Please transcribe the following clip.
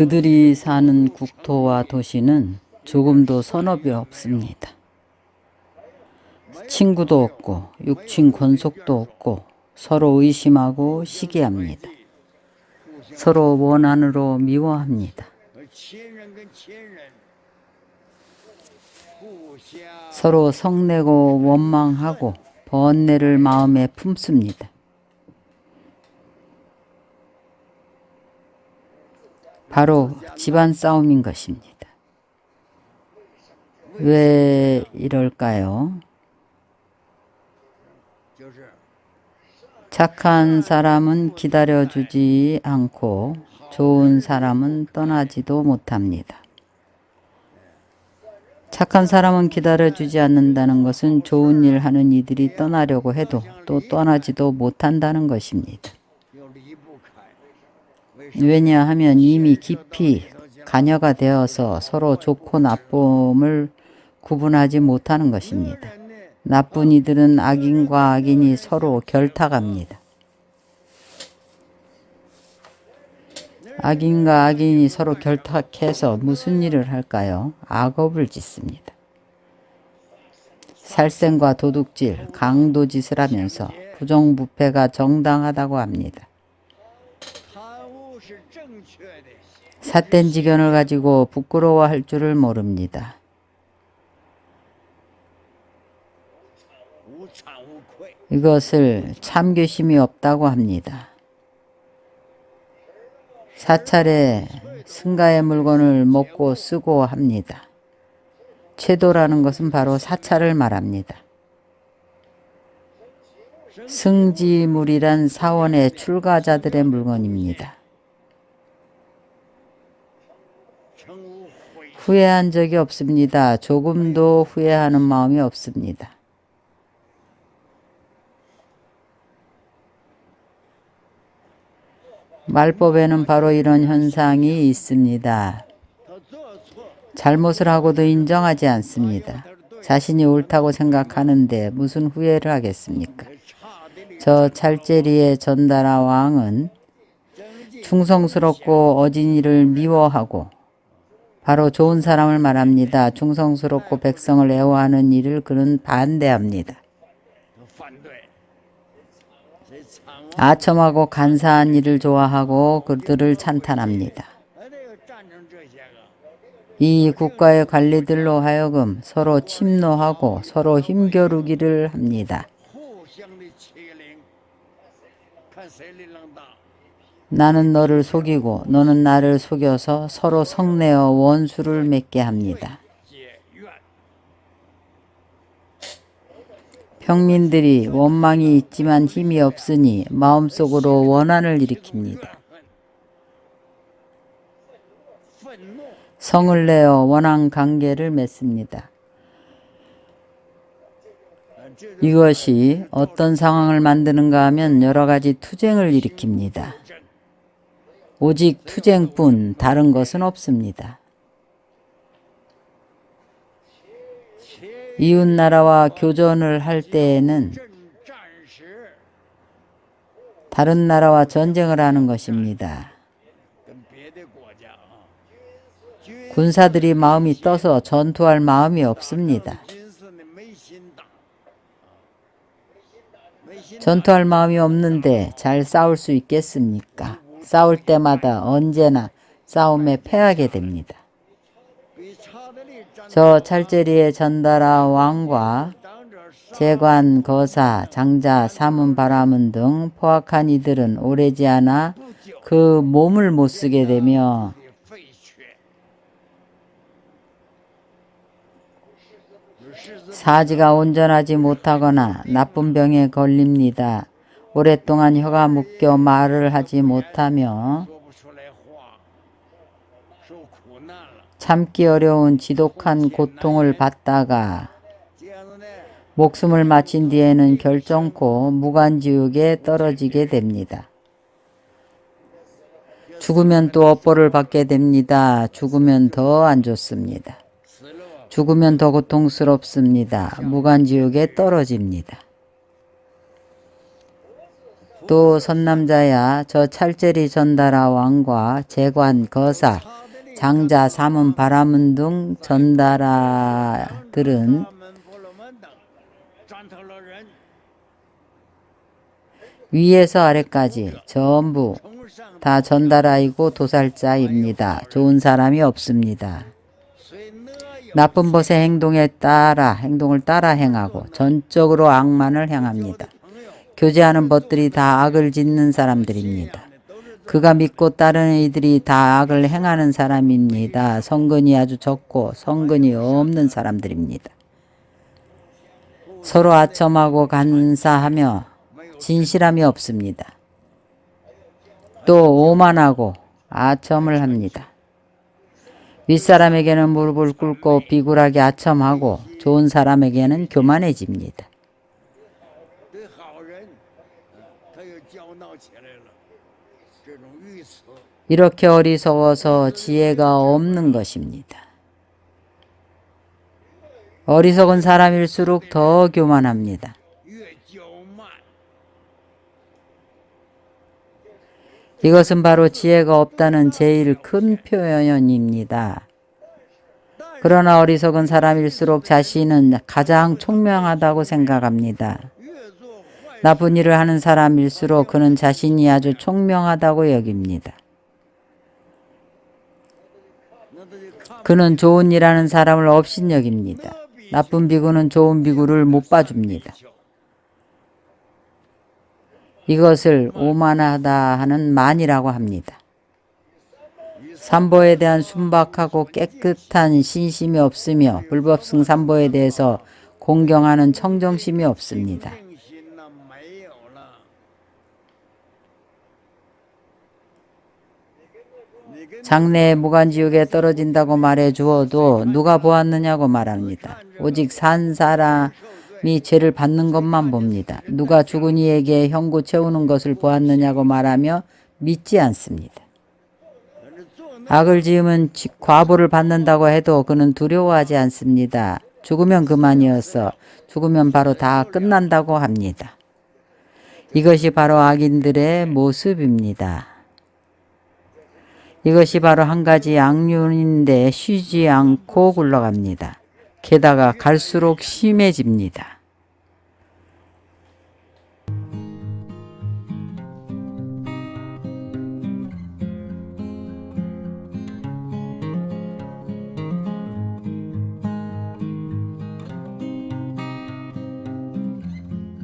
그들이 사는 국토와 도시는 조금도 선업이 없습니다. 친구도 없고 육친 권속도 없고 서로 의심하고 시기합니다. 서로 원한으로 미워합니다. 서로 성내고 원망하고 번뇌를 마음에 품습니다. 바로 집안 싸움인 것입니다. 왜 이럴까요? 착한 사람은 기다려주지 않고 좋은 사람은 떠나지도 못합니다. 착한 사람은 기다려주지 않는다는 것은 좋은 일 하는 이들이 떠나려고 해도 또 떠나지도 못한다는 것입니다. 왜냐하면 이미 깊이 가녀가 되어서 서로 좋고 나쁨을 구분하지 못하는 것입니다. 나쁜 이들은 악인과 악인이 서로 결탁합니다. 악인과 악인이 서로 결탁해서 무슨 일을 할까요? 악업을 짓습니다. 살생과 도둑질, 강도짓을 하면서 부정부패가 정당하다고 합니다. 삿된 지견을 가지고 부끄러워할 줄을 모릅니다. 이것을 참교심이 없다고 합니다. 사찰에 승가의 물건을 먹고 쓰고 합니다. 최도라는 것은 바로 사찰을 말합니다. 승지물이란 사원의 출가자들의 물건입니다. 후회한 적이 없습니다. 조금도 후회하는 마음이 없습니다. 말법에는 바로 이런 현상이 있습니다. 잘못을 하고도 인정하지 않습니다. 자신이 옳다고 생각하는데 무슨 후회를 하겠습니까? 저 찰제리의 전다라 왕은 충성스럽고 어진이를 미워하고 바로 좋은 사람을 말합니다. 충성스럽고 네. 백성을 애호하는 일을 그는 반대합니다. 아첨하고 간사한 일을 좋아하고 그들을 찬탄합니다. 이 국가의 관리들로 하여금 서로 침노하고 서로 힘겨루기를 합니다. 나는 너를 속이고 너는 나를 속여서 서로 성내어 원수를 맺게 합니다. 평민들이 원망이 있지만 힘이 없으니 마음속으로 원한을 일으킵니다. 성을 내어 원한 관계를 맺습니다. 이것이 어떤 상황을 만드는가 하면 여러 가지 투쟁을 일으킵니다. 오직 투쟁뿐 다른 것은 없습니다. 이웃나라와 교전을 할 때에는 다른 나라와 전쟁을 하는 것입니다. 군사들이 마음이 떠서 전투할 마음이 없습니다. 전투할 마음이 없는데 잘 싸울 수 있겠습니까? 싸울 때마다 언제나 싸움에 패하게 됩니다. 저 찰제리에 전달아 왕과 재관, 거사, 장자, 사문, 바라문 등 포악한 이들은 오래지 않아 그 몸을 못 쓰게 되며 사지가 온전하지 못하거나 나쁜 병에 걸립니다. 오랫동안 혀가 묶여 말을 하지 못하며 참기 어려운 지독한 고통을 받다가 목숨을 마친 뒤에는 결정코 무관지옥에 떨어지게 됩니다. 죽으면 또 업보를 받게 됩니다. 죽으면 더 안 좋습니다. 죽으면 더 고통스럽습니다. 무관지옥에 떨어집니다. 또 선남자야 저 찰제리 전다라 왕과 재관 거사 장자 사문 바람은 등 전다라들은 위에서 아래까지 전부 다 전달아이고 도살자입니다. 좋은 사람이 없습니다. 나쁜 벗의 행동에 따라 행동을 따라 행하고 전적으로 악만을 향합니다. 교제하는 것들이 다 악을 짓는 사람들입니다. 그가 믿고 따르는 이들이 다 악을 행하는 사람입니다. 성근이 아주 적고 성근이 없는 사람들입니다. 서로 아첨하고 간사하며 진실함이 없습니다. 또 오만하고 아첨을 합니다. 윗사람에게는 무릎을 꿇고 비굴하게 아첨하고 좋은 사람에게는 교만해집니다. 对好人，他又骄闹起来了。这种愚痴， 이렇게 어리석어서 지혜가 없는 것입니다. 어리석은 사람일수록 더 교만합니다. 越骄慢， 이것은 바로 지혜가 없다는 제일 큰 표현입니다. 그러나 어리석은 사람일수록 자신은 가장 총명하다고 생각합니다. 나쁜 일을 하는 사람일수록 그는 자신이 아주 총명하다고 여깁니다. 그는 좋은 일하는 사람을 업신여깁니다. 나쁜 비구는 좋은 비구를 못 봐줍니다. 이것을 오만하다 하는 만이라고 합니다. 삼보에 대한 순박하고 깨끗한 신심이 없으며 불법승 삼보에 대해서 공경하는 청정심이 없습니다. 장래에 무간지옥에 떨어진다고 말해 주어도 누가 보았느냐고 말합니다. 오직 산 사람이 죄를 받는 것만 봅니다. 누가 죽은 이에게 형구 채우는 것을 보았느냐고 말하며 믿지 않습니다. 악을 지으면 과보를 받는다고 해도 그는 두려워하지 않습니다. 죽으면 그만이어서 죽으면 바로 다 끝난다고 합니다. 이것이 바로 악인들의 모습입니다. 이것이 바로 한 가지 악륜인데 쉬지 않고 굴러갑니다. 게다가 갈수록 심해집니다.